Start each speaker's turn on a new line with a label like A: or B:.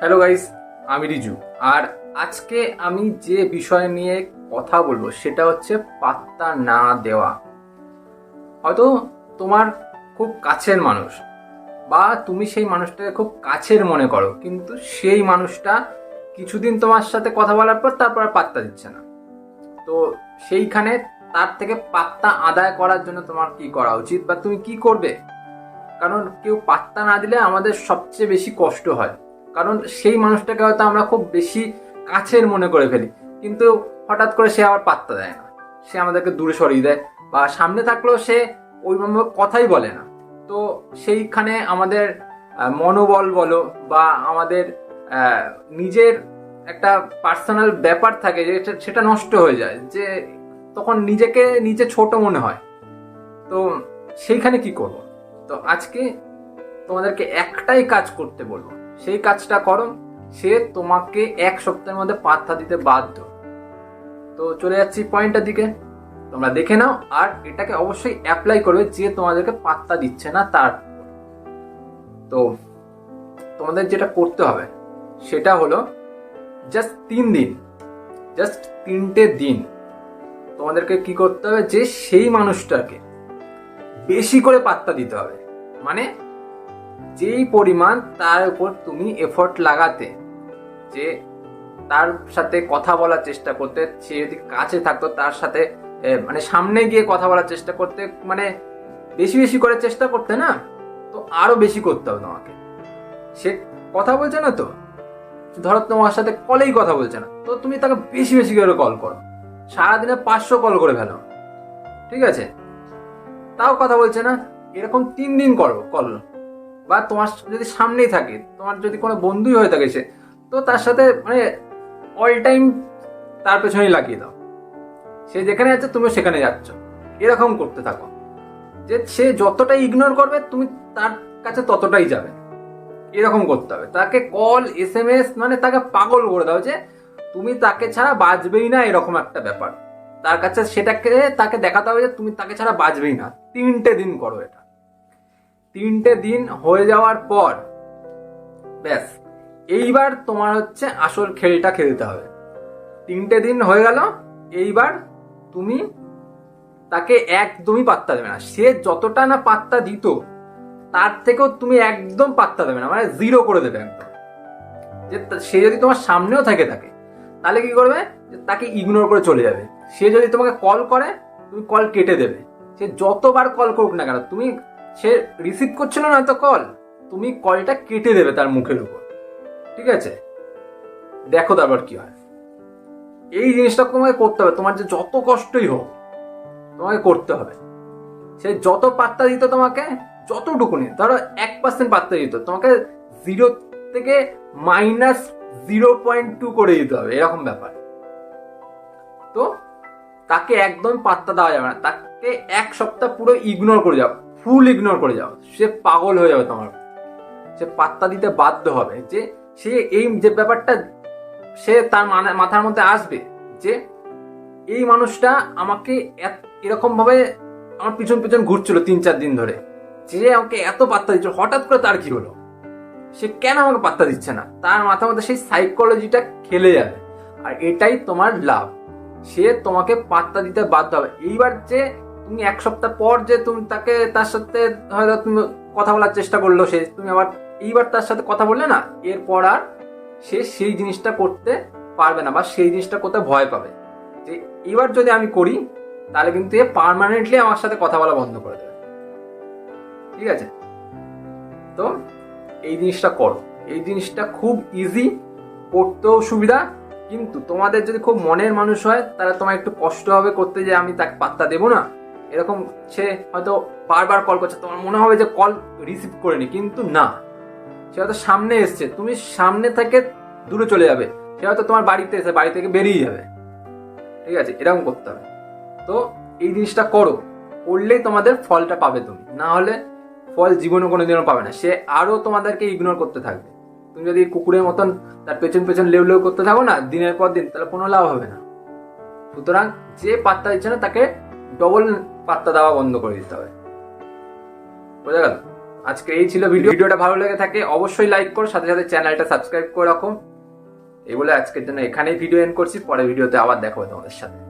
A: Hello guys আমি রিজু। আর আজকে আমি যে বিষয় নিয়ে কথা বলব সেটা হচ্ছে পাত্তা না দেওয়া। হয়তো তোমার খুব কাছের মানুষ বা তুমি সেই মানুষটাকে খুব কাছের মনে করো, কিন্তু সেই মানুষটা কিছুদিন তোমার সাথে কথা বলার পর তারপর পাত্তা দিচ্ছে না। তো সেইখানে তার থেকে পাত্তা আদায় করার জন্য তোমার কি করা উচিত বা তুমি কি করবে? কারণ কেউ পাত্তা না দিলে আমাদের সবচেয়ে বেশি কষ্ট হয়। কারণ সেই মানুষটাকে হয়তো আমরা খুব বেশি কাছের মনে করে ফেলি। কিন্তু হঠাৎ করে সে আবার পাত্তা দেয় না। সে আমাদেরকে দূরে সরিয়ে দেয় বা সামনে থাকলেও সে ওইভাবে কথাই বলে না। তো সেইখানে আমাদের মনোবল বলো বা আমাদের নিজের একটা পার্সোনাল ব্যাপার থাকে যে সেটা নষ্ট হয়ে যায়, যে তখন নিজেকে নিজে ছোট মনে হয়। তো সেইখানে কি করব? তো আজকে তোমাদেরকে একটাই কাজ করতে বলব। সেই কাজটা করো, সে তোমাকে এক সপ্তাহের মধ্যে পাত্তা দিতে বাধ্য। তো চলে যাচ্ছি পয়েন্টের দিকে। তোমরা দেখে নাও, আর এটাকে অবশ্যই অ্যাপ্লাই করবে যে তোমাদেরকে পাত্তা দিচ্ছে না তার তো তোমাদের যেটা করতে হবে, সেটা হলো জাস্ট তিন দিন জাস্ট তিনটে দিন তোমাদেরকে কি করতে হবে যে সেই মানুষটাকে বেশি করে পাত্তা দিতে হবে। মানে যেই পরিমাণ তার উপর তুমি এফোর্ট লাগাতে, যে তার সাথে কথা বলার চেষ্টা করতে, সে যদি কাছে থাকতো তার সাথে মানে সামনে গিয়ে কথা বলার চেষ্টা করতে মানে বেশি বেশি করে চেষ্টা করতে না? তো আরও বেশি করতে হবে তোমাকে। সে কথা বলছে না তো? ধরো তোমার সাথে কলেই কথা বলছে না। তো তুমি তাকে বেশি বেশি করে কল করো। সারাদিনে পাঁচশো কল করে ফেলো। ঠিক আছে? তাও কথা বলছে না? এরকম তিন দিন করো কল বা তোমার যদি সামনেই থাকে, তোমার যদি কোনো বন্ধুই হয়ে থাকে সে, তো তার সাথে মানে অল টাইম তার পেছনেই লাগিয়ে দাও। সে যেখানে যাচ্ছে তুমি সেখানে যাচ্ছ। এরকম করতে থাকো। যে সে যতটা ইগনোর করবে, তুমি তার কাছে ততটাই যাবে। এরকম করতে হবে। তাকে কল এস এম এস মানে তাকে পাগল করে দাও যে, তুমি তাকে ছাড়া বাঁচবেই না এরকম একটা ব্যাপার। তার কাছে সেটাকে তাকে দেখাতে হবে যে, তুমি তাকে ছাড়া বাঁচবেই না। তিনটে দিন করো এটা। তিনটে দিন হয়ে যাওয়ার পর, ব্যাস, এইবার তোমার হচ্ছে আসল খেলটা খেলতে হবে। তিনটে দিন হয়ে গেল, এইবার তুমি তাকে একদমই পাত্তা দেবে না। সে যতটা না পাত্তা দিত, তার থেকেও তুমি একদম পাত্তা দেবে না মানে জিরো করে দেবে একদম। যে সে যদি তোমার সামনেও থাকে তাকে তাহলে কি করবে? তাকে ইগনোর করে চলে যাবে। সে যদি তোমাকে কল করে, তুমি কল কেটে দেবে। সে যতবার কল করুক না কেন, তুমি সে রিসিভ করছিল না তো কল তুমি কলটা কেটে দেবে তার মুখের উপর। ঠিক আছে? দেখো তারপর কি হয়। এই জিনিসটা তোমাকে করতে হবে, তোমার যে যত কষ্টই হোক, তোমাকে করতে হবে। সে যত পাত্তা দিত তোমাকে যতটুকুনি ধরো এক পার্সেন্ট পাত্তা দিত, তোমাকে জিরো থেকে মাইনাস জিরো পয়েন্ট টু করে দিতে হবে, এরকম ব্যাপার। তো তাকে একদম পাত্তা দেওয়া যাবে না, তাকে এক সপ্তাহ পুরো ইগনোর করে যাও। ফুল ইগনোর করে যাও। সে পাগল হয়ে যাবে তোমার। সে পাত্তা দিতে বাধ্য হবে যে সে এই যে ব্যাপারটা সে তার মানে মাথার মধ্যে আসবে যে এই মানুষটা আমাকে এরকম ভাবে আমার পিছন পিছন ঘুরছিল তিন চার দিন ধরে। যে আমাকে এত পাত্তা দিচ্ছিল হঠাৎ করে তার কি হলো? সে কেন আমাকে পাত্তা দিচ্ছে না? তার মাথার মধ্যে সেই সাইকোলজিটা খেলে যাবে। আর এটাই তোমার লাভ। সে তোমাকে পাত্তা দিতে বাধ্য হবে। এইবার যে তুমি এক সপ্তাহ পর যে তুমি তাকে, তার সাথে হয়তো তুমি কথা বলার চেষ্টা করল সে, তুমি আবার এইবার তার সাথে কথা বললে না, এরপর আর সে সেই জিনিসটা করতে পারবে না বা সেই জিনিসটা করতে ভয় পাবে। যে এবার যদি আমি করি, তাহলে কিন্তু এ পার্মানেন্টলি আমার সাথে কথা বলা বন্ধ করে দেবে। ঠিক আছে? তো এই জিনিসটা করো। এই জিনিসটা খুব ইজি করতেও সুবিধা, কিন্তু তোমাদের যদি খুব মনের মানুষ হয়, তাহলে তোমার একটু কষ্ট হবে করতে যে আমি তাকে পাত্তা দেবো না। এরকম সে হয়তো বারবার কল করছে। তোমার মনে হবে যে কল রিসিভ করেনি, কিন্তু না। সে হয়তো সামনে এসছে। তুমি সামনে থেকে দূরে চলে যাবে। সে হয়তো তোমার বাড়িতে এসে, বাড়ি থেকে বেরিয়ে যাবে। ঠিক আছে? এরকম করতে হবে। তো এই জিনিসটা করো। করলেই তোমাদের ফলটা পাবে তুমি। না হলে ফল জীবনে কোনোদিনও পাবে না। সে আরও তোমাদেরকে ইগনোর করতে থাকবে। তুমি যদি কুকুরের মতন তার পেছন পেছন লেউ লেউ করতে থাকো না, দিনের পর দিন, তাহলে কোনো লাভ হবে না। সুতরাং যে পাত্তা দিচ্ছে না, তাকে ডবল পাত্তা দেওয়া বন্ধ করে দিতে হবে। বোঝা গেল? আজকে এই ছিল ভিডিও। ভিডিওটা ভালো লেগে থাকে, অবশ্যই লাইক করো, সাথে সাথে চ্যানেলটা সাবস্ক্রাইব করে রাখো। এগুলো আজকের জন্য এখানেই ভিডিও এন্ড করছি। পরে ভিডিওতে আবার দেখা হবে তোমাদের সাথে।